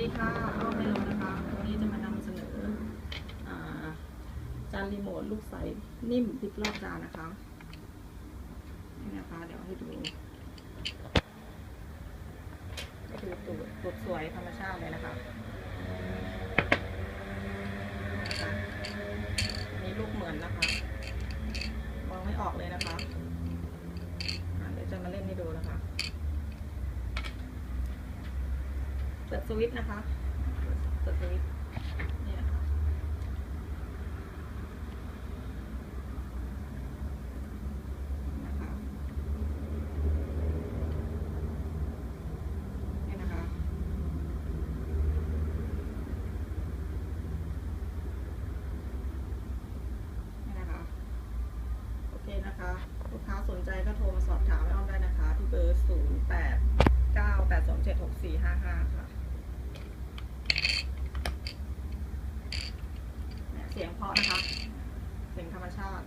ดีค่ะอ้อมเมโลนะคะวันนี้จะมานำเสนอจานรีโมทลูกใสนิ่มพลิกรอบจานนะคะ นี่นะคะ เดี๋ยวให้ดูให้ดูตูดตูดสวยธรรมชาติเลยนะคะนะคะอันนี้ลูกเหมือนนะคะ มองไม่ออกเลยนะคะเดี๋ยวจะมาเล่นให้ดูนะคะ เปิดสวิตช์นะคะ เปิดสวิตช์นี่นะคะนะคะ นี่นะคะ นี่นะคะ โอเคนะคะ ลูกค้าสนใจก็โทรมาสอบถามไว้อ้อมได้นะคะ ที่เบอร์ 0 8 9 8 2 7 6 4 5 5 ค่ะ เพาะนะคะเสียงธรรมชาติ